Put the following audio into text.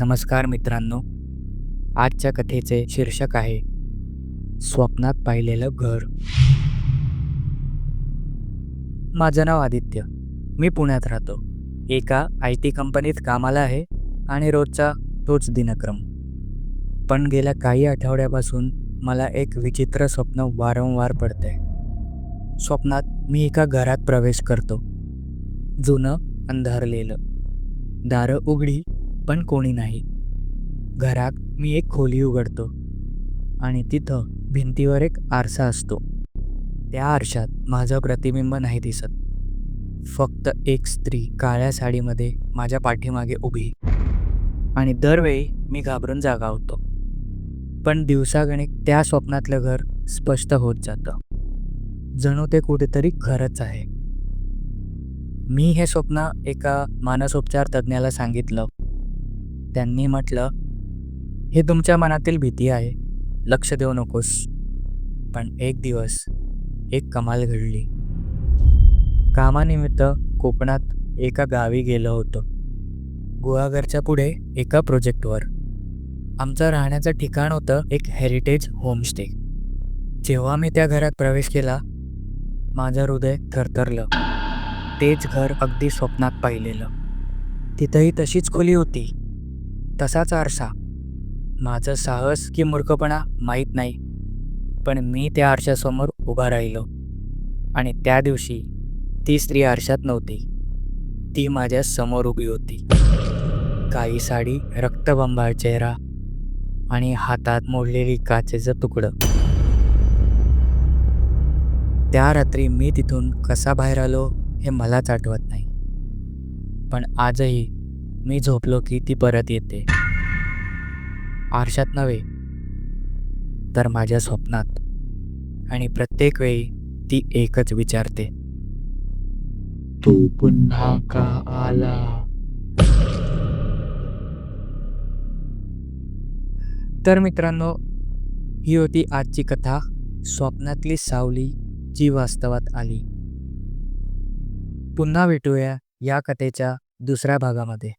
नमस्कार मित्रांनो. आजच्या कथेचे शीर्षक आहे स्वप्नात पाहिलेलं घर. माझं नाव आदित्य. मी पुण्यात राहतो. एका आय टी कंपनीत कामाला आहे आणि रोजचा तोच दिनक्रम. पण गेल्या काही आठवड्यापासून मला एक विचित्र स्वप्न वारंवार पडतंय. स्वप्नात मी एका घरात प्रवेश करतो. जुनं अंधारलेलं. दारं उघडी पण कोणी नाही. घरात मी एक खोली उघडतो आणि तिथं भिंतीवर एक आरसा असतो. त्या आरशात माझं प्रतिबिंब नाही दिसत. फक्त एक स्त्री काळ्या साडीमध्ये माझ्या पाठीमागे उभी. आणि दरवेळी मी घाबरून जागा होतो. पण दिवसागणिक त्या स्वप्नातलं घर स्पष्ट होत जातं. जणू ते कुठेतरी खरंच आहे. मी हे स्वप्न एका मानसोपचार तज्ज्ञाला सांगितलं. त्यांनी म्हटलं हे तुमच्या मनातील भीती आहे. लक्ष देऊ नकोस. पण एक दिवस एक कमाल घडली. कामानिमित्त कोकणात एका गावी गेलो होतो. गुहागरच्या पुढे एका प्रोजेक्टवर. आमचं राहण्याचं ठिकाण होतं एक हेरिटेज होमस्टे जेव्हा मी त्या घरात प्रवेश केला माझं हृदय थरथरलं. तेच घर अगदी स्वप्नात पाहिलेलं. तिथंही तशीच खोली होती. तसाच आरसा. माझं साहस की मूर्खपणा माहीत नाही पण मी त्या आरशासमोर उभा राहिलो. आणि त्या दिवशी ती स्त्री आरशात नव्हती. ती माझ्यासमोर उभी होती. काही साडी रक्तबंबाळ चेहरा आणि हातात मोडलेली काचेचं तुकडं. त्या रात्री मी तिथून कसा बाहेर आलो हे मलाच आठवत नाही. पण आजही मी झोपलो की ती परत येते. आरशात नव्हे तर माझ्या स्वप्नात. आणि प्रत्येक वेळी ती एकच विचारते. तू पुन्हा का आला? तर मित्रांनो ही होती आजची कथा. स्वप्नातली सावली जी वास्तवात आली. पुन्हा भेटूया या कथेच्या दुसऱ्या भागामध्ये.